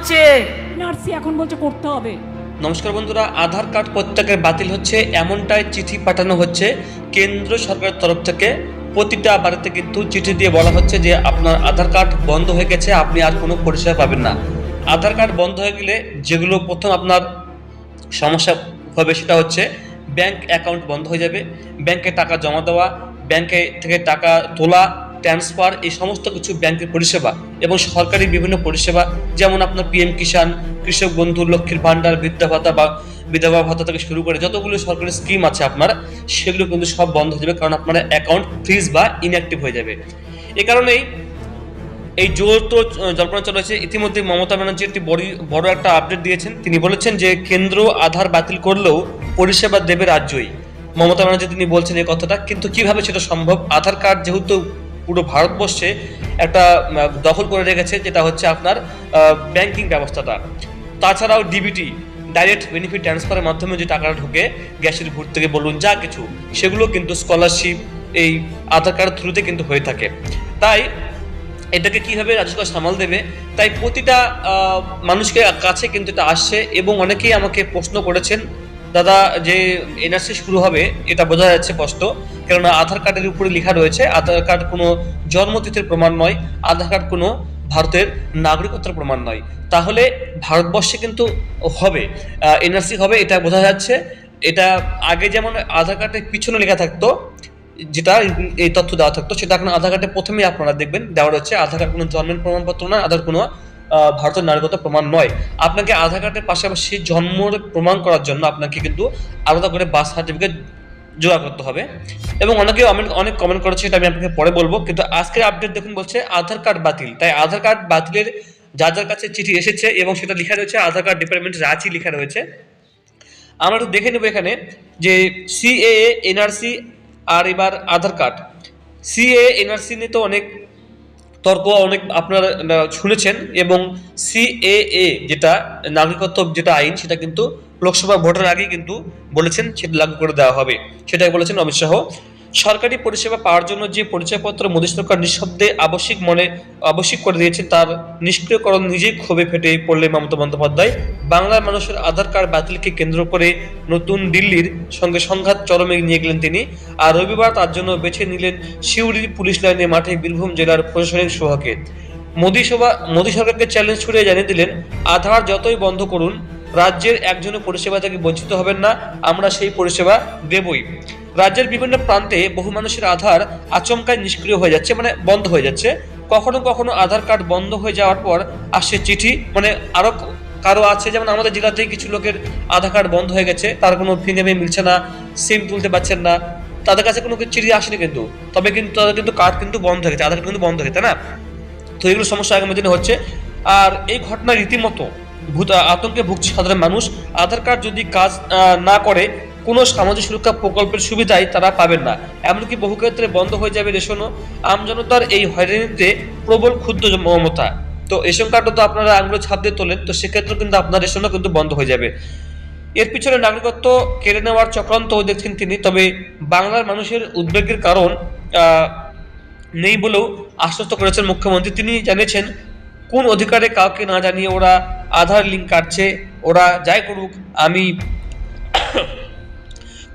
হচ্ছে? নার্সি এখন বলছে করতে হবে। নমস্কার বন্ধুরা আধার কার্ড প্রত্যেকের বাতিল হচ্ছে এমনটাই চিঠি পাঠানো হচ্ছে। কেন্দ্র সরকারের তরফ থেকে প্রতিটা বাড়িতে কিন্তু চিঠি দিয়ে বলা হচ্ছে যে আপনার আধার কার্ড বন্ধ হয়ে গেছে আপনি আর কোনো পরিষেবা পাবেন না। আধার কার্ড বন্ধ হয়ে গেলে যেগুলো প্রথম আপনার সমস্যা হবে সেটা হচ্ছে ব্যাংক অ্যাকাউন্ট বন্ধ হয়ে যাবে ব্যাংকে টাকা জমা দেওয়া ব্যাংকে থেকে টাকা তোলা ট্রান্সফার এই সমস্ত কিছু ব্যাংকের পরিষেবা। এবং সরকারি বিভিন্ন পরিষেবা, যেমন আপনার পিএম কিষাণ কৃষক বন্ধু, লক্ষ্মীর ভাণ্ডার বৃদ্ধা ভাতা বা বিধবা ভাতা থেকে শুরু করে যতগুলো সরকারি স্কিম আছে আপনার, সেগুলো কিন্তু সব বন্ধ হয়ে যাবে কারণ আপনার অ্যাকাউন্ট ফ্রিজ বা ইনঅ্যাক্টিভ হয়ে যাবে। এ কারণেই এই জোর তো জল্পনা চলেছে ইতিমধ্যে মমতা ব্যানার্জি একটি বড় বড় একটা আপডেট দিয়েছেন। তিনি বলেছেন যে, কেন্দ্র আধার বাতিল করলেও পরিষেবা দেবে রাজ্যই। মমতা ব্যানার্জি তিনি বলছেন এই কথাটা, কিন্তু কীভাবে সেটা সম্ভব? আধার কার্ড যেহেতু পুরো ভারতবর্ষে একটা দখল করে রেখেছে, যেটা হচ্ছে আপনার ব্যাংকিং ব্যবস্থাটা। তাছাড়াও ডিবিটি ডাইরেক্ট বেনিফিট ট্রান্সফারের মাধ্যমে যে টাকাটা ঢুকে, গ্যাসের ভোট থেকে বলুন, যা কিছু, সেগুলো কিন্তু স্কলারশিপ এই আধার কার্ডের থ্রুতে কিন্তু হয়ে থাকে। তাই, এটাকে কীভাবে রাজ্য সরকার সামাল দেবে? তাই প্রতিটা মানুষকে কাছে কিন্তু এটা আসছে, এবং অনেকেই আমাকে প্রশ্ন করেছেন দাদা, যে এনআরসি শুরু হবে, এটা বোঝা যাচ্ছে স্পষ্ট। কেননা আধার কার্ডের উপরে লেখা রয়েছে, আধার কার্ড কোনো জন্মতিথির প্রমাণ নয়, আধার কার্ড কোনো ভারতের নাগরিকত্বের প্রমাণ নয়। তাহলে ভারতবর্ষে কিন্তু হবে এনআরসি হবে, এটা বোঝা যাচ্ছে। এটা আগে যেমন আধার কার্ডের পিছনে লেখা থাকতো, যেটা এই তথ্য দেওয়া থাকতো, সেটা এখন আধার কার্ডে প্রথমেই আপনারা দেখবেন, দেওয়া রয়েছে। আধার কার্ড কোনো জন্মের প্রমাণপত্র নয়, আধার কোনো ভারতের নাগরিকত্ব প্রমাণ নয়। আপনাকে আধার কার্ডের পাশাপাশি জন্মের প্রমাণ করার জন্য আপনাকে কিন্তু আলাদা করে বার্থ সার্টিফিকেট জোগাড় করতে হবে। এবং অনেকে অনেক- কমেন্ট করেছে এটা আমি আপনাকে পরে বলব। কিন্তু আজকের আপডেট দেখুন বলছে আধার কার্ড বাতিল। তাই আধার কার্ড বাতিলের যার যার কাছে চিঠি এসেছে এবং সেটা লেখা রয়েছে, আধার কার্ড ডিপার্টমেন্ট রাঁচি লেখা রয়েছে। আমরা একটু দেখে নেব এখানে যে সিএএ এনআরসি আর এবার আধার কার্ড। সিএ এনআরসি নিয়ে তো অনেক তর্ক অনেক আপনারা শুনেছেন এবং সিএএ যেটা নাগরিকত্ব যেটা আইন সেটা কিন্তু লোকসভা ভোটের আগে কিন্তু বলেছেন, সেটা লাগু করে দেওয়া হবে। সেটাই বলেছেন অমিত শাহ। সরকারি পরিষেবা পাওয়ার জন্য যে পরিচয়পত্র মোদী সরকার নিঃশব্দে আবশ্যিক মনে, আবশ্যিক করে দিয়েছেন তার নিষ্ক্রিয়করণ নিজেই ক্ষোভে ফেটে পড়লে মমতা বন্দ্যোপাধ্যায়। বাংলার মানুষের আধার কার্ড বাতিলকে কেন্দ্র করে নতুন দিল্লির সঙ্গে সংঘাত চরমে নিয়ে গেলেন তিনি। আর রবিবার তার জন্য বেছে নিলেন সিউড়ির পুলিশ লাইনে মাঠে বীরভূম জেলার প্রশাসনিক সভাকে মোদী সভা, মোদী সরকারকে চ্যালেঞ্জ ছুড়ে জানিয়ে দিলেন, আধার যতই বন্ধ করুন, রাজ্যের একজনের পরিষেবা থেকে বঞ্চিত হবেন না, আমরা সেই পরিষেবা দেবই। রাজ্যের বিভিন্ন প্রান্তে বহু মানুষের আধার আচমকায় নিষ্ক্রিয় হয়ে যাচ্ছে মানে বন্ধ হয়ে যাচ্ছে। কখনো কখনো আধার কার্ড বন্ধ হয়ে যাওয়ার পর আসছে চিঠি মানে আরও কারও আছে, যেমন আমাদের জেলাতেই কিছু লোকের আধার কার্ড বন্ধ হয়ে গেছে, তার কোনো ফিঙ্গারপ্রিন্ট মিলছে না সিম তুলতে পারছেন না, তাদের কাছে কোনো চিঠি আসেনি কিন্তু, তবে কিন্তু তাদের কিন্তু কার্ড কিন্তু বন্ধ হয়ে গেছে, আধার কিন্তু বন্ধ হয়ে গেছে না? তো এগুলো সমস্যা আগামী দিনে হচ্ছে। আর এই ঘটনা রীতিমতো ভূত, আতঙ্কে ভুগছে সাধারণ মানুষ। আধার কার্ড যদি কাজ না করে কোনো সামাজিক সুরক্ষা প্রকল্পের সুবিধাই তারা পাবেন না। এমনকি বহু ক্ষেত্রে বন্ধ হয়ে যাবে রেশনও। আমজনতার এই হয়রানিতে প্রবল ক্ষুদ্র মমতা। তো রেশন কার্ডও তো আপনারা আঙুলে ছাপ দিয়ে তোলেন, তো সেক্ষেত্রে কিন্তু আপনার রেশনও কিন্তু বন্ধ হয়ে যাবে। এর পিছনে নাগরিকত্ব কেড়ে নেওয়ার চক্রান্ত দেখছেন তিনি, তবে বাংলার মানুষের উদ্বেগের কারণ নেই বলেও আশ্বস্ত করেছেন মুখ্যমন্ত্রী। তিনি জানিয়েছেন, কোন অধিকারে কাউকে না জানিয়ে ওরা আধার লিঙ্ক কাটছে, ওরা যাই করুক, আমি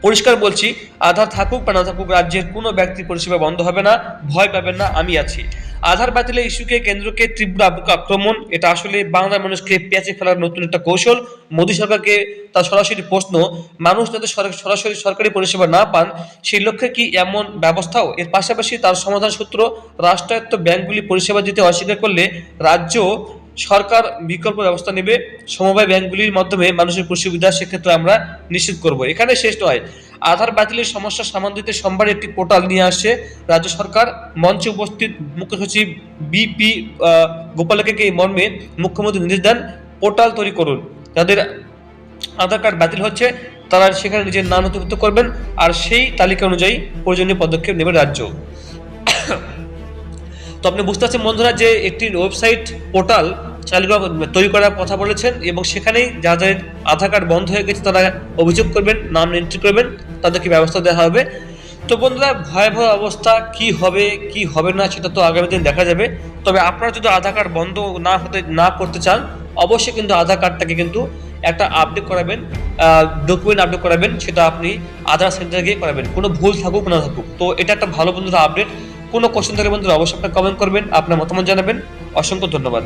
পরিষ্কার বলছি, আধার থাকুক বা না থাকুক রাজ্যের কোনো ব্যক্তির পরিষেবা বন্ধ হবে না, ভয় পাবেন না, আমি আছি। আধার বাতিলের ইস্যুকে কেন্দ্রকে তীব্র আক্রমণ, এটা আসলে বাংলার মানুষকে পেঁচে ফেলার নতুন একটা কৌশল। মোদী সরকারকে তার সরাসরি প্রশ্ন, মানুষ যাতে সরাসরি সরকারি পরিষেবা না পান, সেই লক্ষ্যে কি এমন ব্যবস্থাও? এর পাশাপাশি তার সমাধান সূত্র, রাষ্ট্রায়ত্ত ব্যাংকগুলি পরিষেবা দিতে অস্বীকার করলে রাজ্য সরকার বিকল্প ব্যবস্থা নেবে। সমবায় ব্যাংকগুলির মাধ্যমে মানুষের সুবিধা সেক্ষেত্রে আমরা নিশ্চিত করব। এখানে শেষ নয়। আধার বাতিলের সমস্যা সমাধান দিতে সোমবার একটি পোর্টাল নিয়ে আসে রাজ্য সরকার। মঞ্চে উপস্থিত মুখ্য সচিব বিপি গোপালকে এই মর্মে মুখ্যমন্ত্রী নির্দেশ দেন, পোর্টাল তৈরি করুন। যাদের আধার কার্ড বাতিল হচ্ছে, তারা সেখানে নিজের নাম নথিভুক্ত করবেন আর সেই তালিকা অনুযায়ী প্রয়োজনীয় পদক্ষেপ নেবে রাজ্য। তো আপনি বুঝতে পারছেন বন্ধুরা যে একটি ওয়েবসাইট, পোর্টাল চালু তৈরি করার কথা বলেছেন এবং সেখানেই যাদের আধার কার্ড বন্ধ হয়ে গেছে তারা অভিযোগ করবেন, নাম এন্ট্রি করবেন তাদেরকে ব্যবস্থা দেওয়া হবে? তো বন্ধুরা, ভয়াবহ অবস্থা, কি হবে কি হবে না সেটা তো আগামী দিন দেখা যাবে। তবে আপনারা যদি আধার কার্ড বন্ধ না হতে, না করতে চান, অবশ্যই কিন্তু আধার কার্ডটাকে কিন্তু একটা আপডেট করাবেন ডকুমেন্ট আপডেট করাবেন, সেটা আপনি আধার সেন্টারে গিয়ে করাবেন। কোনো ভুল থাকুক, না থাকুক। তো এটা একটা ভালো বন্ধুরা আপডেট কোনো কোশ্চেন থাকলে বন্ধুরা অবশ্যই আপনার কমেন্ট করবেন, আপনার মতামত জানাবেন। অসংখ্য ধন্যবাদ।